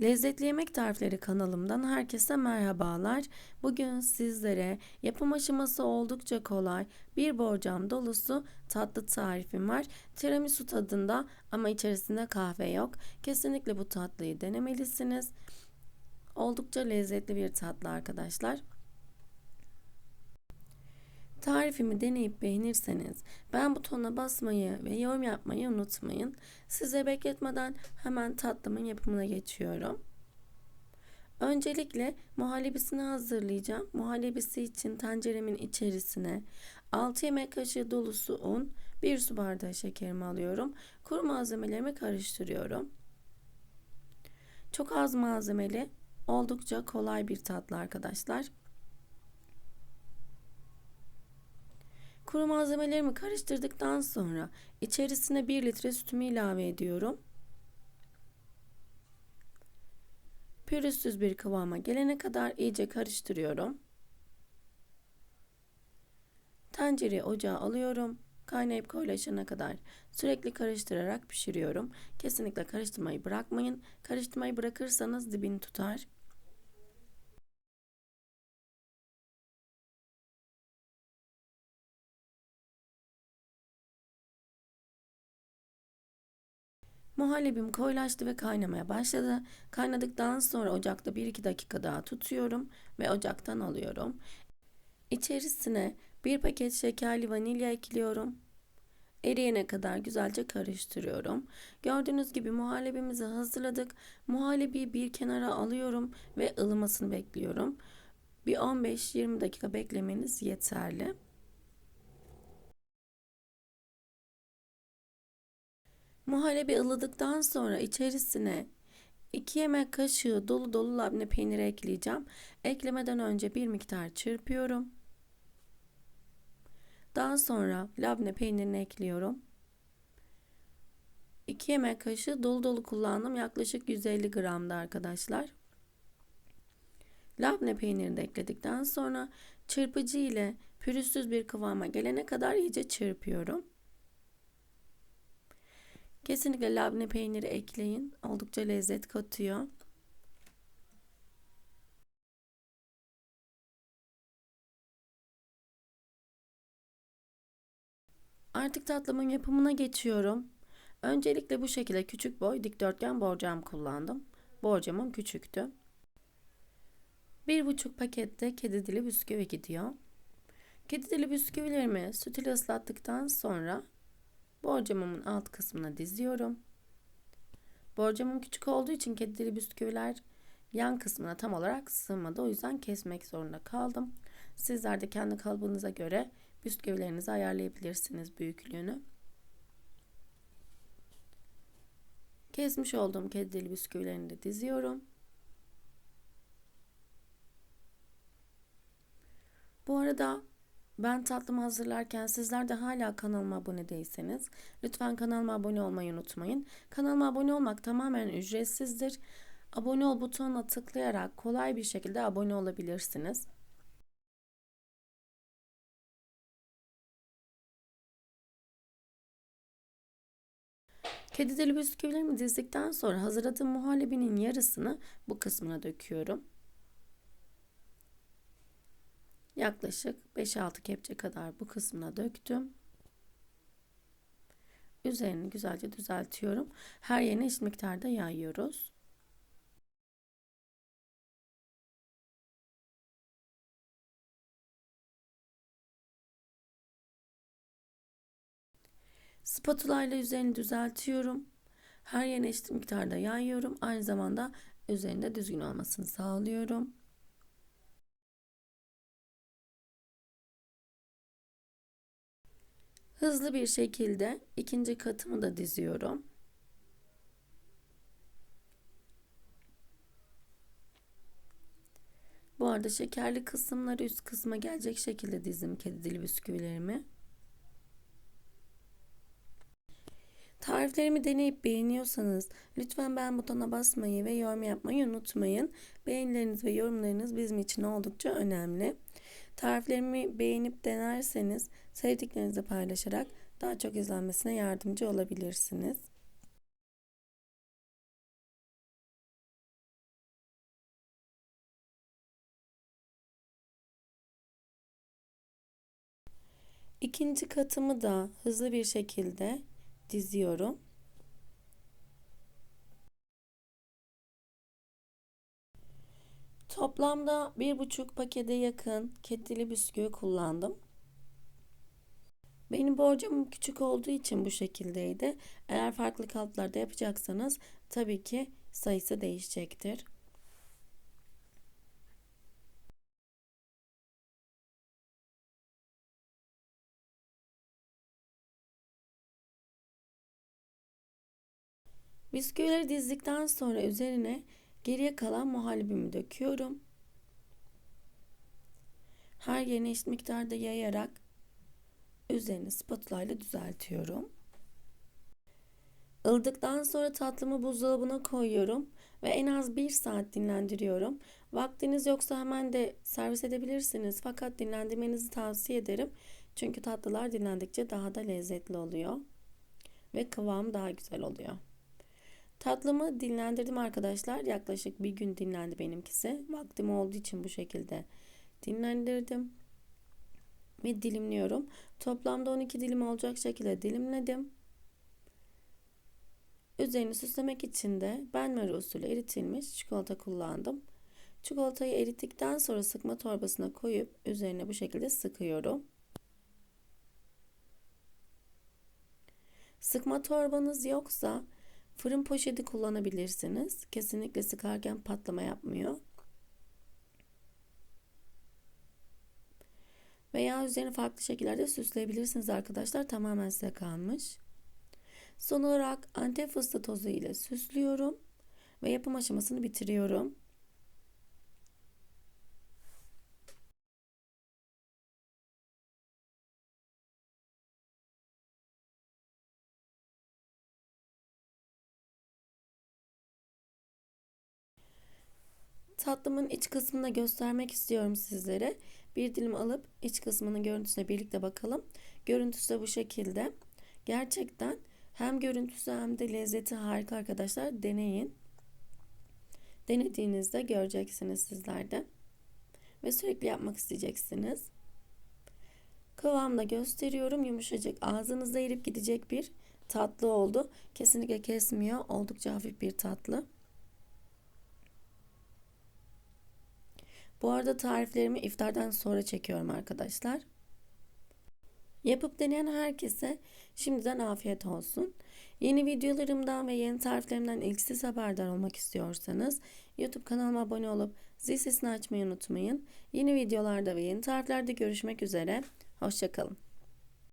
Lezzetli Yemek Tarifleri kanalımdan herkese merhabalar. Bugün sizlere yapım aşaması oldukça kolay bir borcam dolusu tatlı tarifim var. Tiramisu tadında ama içerisinde kahve yok. Kesinlikle bu tatlıyı denemelisiniz. Oldukça lezzetli bir tatlı arkadaşlar. Tarifimi deneyip beğenirseniz ben butonuna basmayı ve yorum yapmayı unutmayın. Size bekletmeden hemen tatlımın yapımına geçiyorum. Öncelikle muhallebisini hazırlayacağım. Muhallebisi için tenceremin içerisine 6 yemek kaşığı dolusu un, 1 su bardağı şekerimi alıyorum. Kuru malzemelerimi karıştırıyorum. Çok az malzemeli, oldukça kolay bir tatlı arkadaşlar. Kuru malzemelerimi karıştırdıktan sonra içerisine 1 litre sütümü ilave ediyorum. Pürüzsüz bir kıvama gelene kadar iyice karıştırıyorum. Tencereyi ocağa alıyorum. Kaynayıp koyulaşana kadar sürekli karıştırarak pişiriyorum. Kesinlikle karıştırmayı bırakmayın. Karıştırmayı bırakırsanız dibini tutar. Muhallebim koyulaştı ve kaynamaya başladı. Kaynadıktan sonra ocakta 1-2 dakika daha tutuyorum ve ocaktan alıyorum. İçerisine bir paket şekerli vanilya ekliyorum. Eriyene kadar güzelce karıştırıyorum. Gördüğünüz gibi muhallebimizi hazırladık. Muhallebiyi bir kenara alıyorum ve ılımasını bekliyorum. Bir 15-20 dakika beklemeniz yeterli. Muhallebi ılıdıktan sonra içerisine 2 yemek kaşığı dolu dolu labne peyniri ekleyeceğim. Eklemeden önce bir miktar çırpıyorum. Daha sonra labne peynirini ekliyorum. 2 yemek kaşığı dolu dolu kullandım. Yaklaşık 150 gramda arkadaşlar. Labne peynirini de ekledikten sonra çırpıcı ile pürüzsüz bir kıvama gelene kadar iyice çırpıyorum. Kesinlikle labne peyniri ekleyin. Oldukça lezzet katıyor. Artık tatlımın yapımına geçiyorum. Öncelikle bu şekilde küçük boy dikdörtgen borcam kullandım. Borcamım küçüktü. Bir buçuk pakette kedi dili bisküvi gidiyor. Kedi dili bisküvilerimi süt ile ıslattıktan sonra Borcamımın alt kısmına diziyorum. Borcamım küçük olduğu için kedili bisküviler yan kısmına tam olarak sığmadı. O yüzden kesmek zorunda kaldım. Sizler de kendi kalıbınıza göre bisküvilerinizi ayarlayabilirsiniz büyüklüğünü. Kesmiş olduğum kedili bisküvilerini de diziyorum. Bu arada ben tatlımı hazırlarken sizler de hala kanalıma abone değilseniz lütfen kanalıma abone olmayı unutmayın. Kanalıma abone olmak tamamen ücretsizdir. Abone ol butonuna tıklayarak kolay bir şekilde abone olabilirsiniz. Kedi dili bisküvilerimi dizdikten sonra hazırladığım muhallebinin yarısını bu kısmına döküyorum. Yaklaşık 5-6 kepçe kadar bu kısmına döktüm. Üzerini güzelce düzeltiyorum. Her yerine eşit miktarda yayıyoruz. Spatula ile üzerini düzeltiyorum. Her yerine eşit miktarda yayıyorum. Aynı zamanda üzerinde düzgün olmasını sağlıyorum. Hızlı bir şekilde ikinci katımı da diziyorum. Bu arada şekerli kısımları üst kısma gelecek şekilde dizdim kedi dili bisküvilerimi. Tariflerimi deneyip beğeniyorsanız lütfen beğen butonuna basmayı ve yorum yapmayı unutmayın. Beğenileriniz ve yorumlarınız bizim için oldukça önemli. Tariflerimi beğenip denerseniz sevdiklerinizle paylaşarak daha çok izlenmesine yardımcı olabilirsiniz. İkinci katımı da hızlı bir şekilde diziyorum. Toplamda bir buçuk pakete yakın ketili bisküvi kullandım. Benim borcamım küçük olduğu için bu şekildeydi. Eğer farklı kalıplarda yapacaksanız tabii ki sayısı değişecektir. Bisküvileri dizdikten sonra üzerine geriye kalan muhallebimi döküyorum. Her yerine eşit miktarda yayarak üzerini spatula ile düzeltiyorum. Ildıktan sonra tatlımı buzdolabına koyuyorum ve en az bir saat dinlendiriyorum. Vaktiniz yoksa hemen de servis edebilirsiniz fakat dinlendirmenizi tavsiye ederim. Çünkü tatlılar dinlendikçe daha da lezzetli oluyor ve kıvam daha güzel oluyor. Tatlımı dinlendirdim arkadaşlar. Yaklaşık bir gün dinlendi benimkisi. Vaktim olduğu için bu şekilde dinlendirdim. Ve dilimliyorum. Toplamda 12 dilim olacak şekilde dilimledim. Üzerini süslemek için de benmari usulü eritilmiş çikolata kullandım. Çikolatayı erittikten sonra sıkma torbasına koyup üzerine bu şekilde sıkıyorum. Sıkma torbanız yoksa Fırın poşeti kullanabilirsiniz. Kesinlikle sıkarken patlama yapmıyor. Veya üzerine farklı şekillerde süsleyebilirsiniz arkadaşlar. Tamamen size kalmış. Son olarak antep fıstığı tozu ile süslüyorum ve yapım aşamasını bitiriyorum. Tatlımın iç kısmını göstermek istiyorum sizlere. Bir dilim alıp iç kısmının görüntüsüne birlikte bakalım. Görüntüsü de bu şekilde. Gerçekten hem görüntüsü hem de lezzeti harika arkadaşlar. Deneyin. Denediğinizde göreceksiniz sizler de. Ve sürekli yapmak isteyeceksiniz. Kıvamda gösteriyorum. Yumuşacık ağzınızda erip gidecek bir tatlı oldu. Kesinlikle kesmiyor. Oldukça hafif bir tatlı. Bu arada tariflerimi iftardan sonra çekiyorum arkadaşlar. Yapıp deneyen herkese şimdiden afiyet olsun. Yeni videolarımdan ve yeni tariflerimden ilk siz haberdar olmak istiyorsanız YouTube kanalıma abone olup zil sesini açmayı unutmayın. Yeni videolarda ve yeni tariflerde görüşmek üzere. Hoşçakalın.